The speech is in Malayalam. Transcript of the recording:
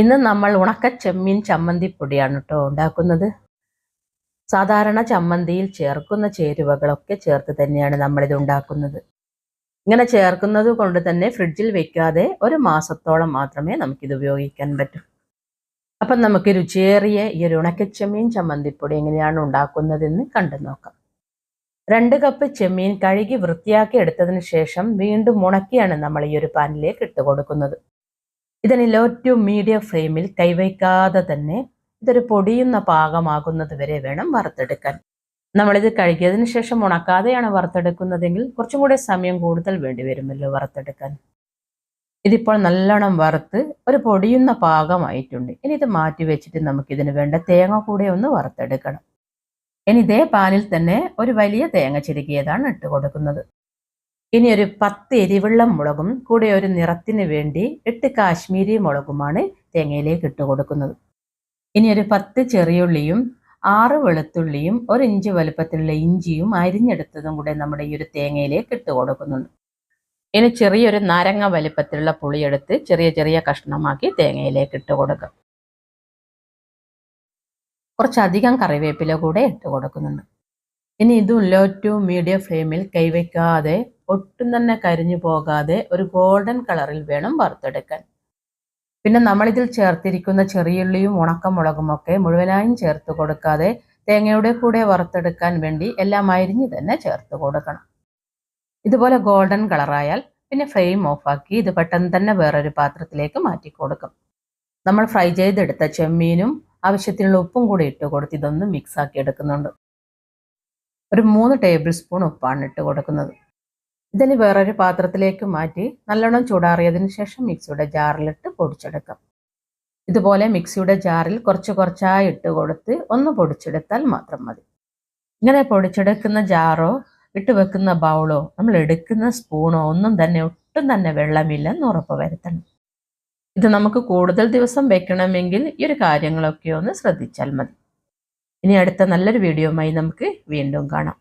ഇന്ന് നമ്മൾ ഉണക്ക ചെമ്മീൻ ചമ്മന്തി പൊടിയാണ് കേട്ടോ ഉണ്ടാക്കുന്നത്. സാധാരണ ചമ്മന്തിയിൽ ചേർക്കുന്ന ചേരുവകളൊക്കെ ചേർത്ത് തന്നെയാണ് നമ്മളിത് ഉണ്ടാക്കുന്നത്. ഇങ്ങനെ ചേർക്കുന്നത് കൊണ്ട് തന്നെ ഫ്രിഡ്ജിൽ വെക്കാതെ ഒരു മാസത്തോളം മാത്രമേ നമുക്കിത് ഉപയോഗിക്കാൻ പറ്റൂ. അപ്പം നമുക്ക് രുചിയേറിയ ഈ ഒരു ഉണക്കച്ചെമ്മീൻ ചമ്മന്തിപ്പൊടി എങ്ങനെയാണ് ഉണ്ടാക്കുന്നതെന്ന് കണ്ടു നോക്കാം. രണ്ട് കപ്പ് ചെമ്മീൻ കഴുകി വൃത്തിയാക്കി എടുത്തതിന് ശേഷം വീണ്ടും ഉണക്കിയാണ് നമ്മൾ ഈ ഒരു പാനിലേക്ക് ഇട്ട് കൊടുക്കുന്നത്. ഇതിന് ലോ ടു മീഡിയം ഫ്ലെയിമിൽ കൈവയ്ക്കാതെ തന്നെ ഇതൊരു പൊടിയുന്ന പാകമാകുന്നത് വരെ വേണം വറുത്തെടുക്കാൻ. നമ്മളിത് കഴുകിയതിന് ശേഷം ഉണക്കാതെയാണ് വറുത്തെടുക്കുന്നതെങ്കിൽ കുറച്ചും കൂടി സമയം കൂടുതൽ വേണ്ടി വരുമല്ലോ വറുത്തെടുക്കാൻ. ഇതിപ്പോൾ നല്ലോണം വറുത്ത് ഒരു പൊടിയുന്ന പാകമായിട്ടുണ്ട്. ഇനി ഇത് മാറ്റി വെച്ചിട്ട് നമുക്കിതിന് വേണ്ട തേങ്ങ കൂടെ ഒന്ന് വറുത്തെടുക്കണം. ഇനി ഇതേ പാനിൽ തന്നെ ഒരു വലിയ തേങ്ങ ചിരുകിയതാണ് ഇട്ട് കൊടുക്കുന്നത്. ഇനി ഒരു പത്ത് എരിവെള്ളം മുളകും കൂടെ ഒരു നിറത്തിന് വേണ്ടി എട്ട് കാശ്മീരി മുളകുമാണ് തേങ്ങയിലേക്ക് ഇട്ട് കൊടുക്കുന്നത്. ഇനി ഒരു പത്ത് ചെറിയുള്ളിയും ആറ് വെളുത്തുള്ളിയും ഒരു ഇഞ്ച് വലുപ്പത്തിലുള്ള ഇഞ്ചിയും അരിഞ്ഞെടുത്തതും കൂടെ നമ്മുടെ ഈ ഒരു തേങ്ങയിലേക്ക് ഇട്ട് കൊടുക്കുന്നുണ്ട്. ഇനി ചെറിയൊരു നാരങ്ങ വലുപ്പത്തിലുള്ള പുളിയെടുത്ത് ചെറിയ ചെറിയ കഷ്ണമാക്കി തേങ്ങയിലേക്ക് ഇട്ട് കൊടുക്കും. കുറച്ചധികം കറിവേപ്പില കൂടെ ഇട്ട് കൊടുക്കുന്നുണ്ട്. ഇനി ഇതും ലോ ടു മീഡിയം ഫ്ലെയിമിൽ കൈവയ്ക്കാതെ ഒട്ടും തന്നെ കരിഞ്ഞു പോകാതെ ഒരു ഗോൾഡൻ കളറിൽ വേണം വറുത്തെടുക്കാൻ. പിന്നെ നമ്മളിതിൽ ചേർത്തിരിക്കുന്ന ചെറിയുള്ളിയും ഉണക്കമുളകും ഒക്കെ മുഴുവനായും ചേർത്ത് കൊടുക്കാതെ തേങ്ങയുടെ കൂടെ വറുത്തെടുക്കാൻ വേണ്ടി എല്ലാം അരിഞ്ഞ് തന്നെ ചേർത്ത് കൊടുക്കണം. ഇതുപോലെ ഗോൾഡൻ കളറായാൽ പിന്നെ ഫ്ലെയിം ഓഫാക്കി ഇത് പെട്ടെന്ന് തന്നെ വേറൊരു പാത്രത്തിലേക്ക് മാറ്റി കൊടുക്കും. നമ്മൾ ഫ്രൈ ചെയ്തെടുത്ത ചെമ്മീനും ആവശ്യത്തിനുള്ള ഉപ്പും കൂടി ഇട്ട് കൊടുത്ത് ഇതൊന്ന് മിക്സ് ആക്കി എടുക്കുന്നുണ്ട്. ഒരു മൂന്ന് ടേബിൾ സ്പൂൺ ഉപ്പാണ് ഇട്ട് കൊടുക്കുന്നത്. ഇതിന് വേറൊരു പാത്രത്തിലേക്ക് മാറ്റി നല്ലോണം ചൂടാറിയതിന് ശേഷം മിക്സിയുടെ ജാറിലിട്ട് പൊടിച്ചെടുക്കാം. ഇതുപോലെ മിക്സിയുടെ ജാറിൽ കുറച്ച് കുറച്ചായി ഇട്ട് കൊടുത്ത് ഒന്ന് പൊടിച്ചെടുത്താൽ മാത്രം മതി. ഇങ്ങനെ പൊടിച്ചെടുക്കുന്ന ജാറോ ഇട്ട് വെക്കുന്ന ബൗളോ നമ്മൾ എടുക്കുന്ന സ്പൂണോ ഒന്നും തന്നെ ഒട്ടും തന്നെ വെള്ളമില്ലെന്ന് ഉറപ്പ് വരുത്തണം. ഇത് നമുക്ക് കൂടുതൽ ദിവസം വെക്കണമെങ്കിൽ ഈ ഒരു കാര്യങ്ങളൊക്കെ ഒന്ന് ശ്രദ്ധിച്ചാൽ മതി. ഇനി അടുത്ത നല്ലൊരു വീഡിയോയുമായി നമുക്ക് വീണ്ടും കാണാം.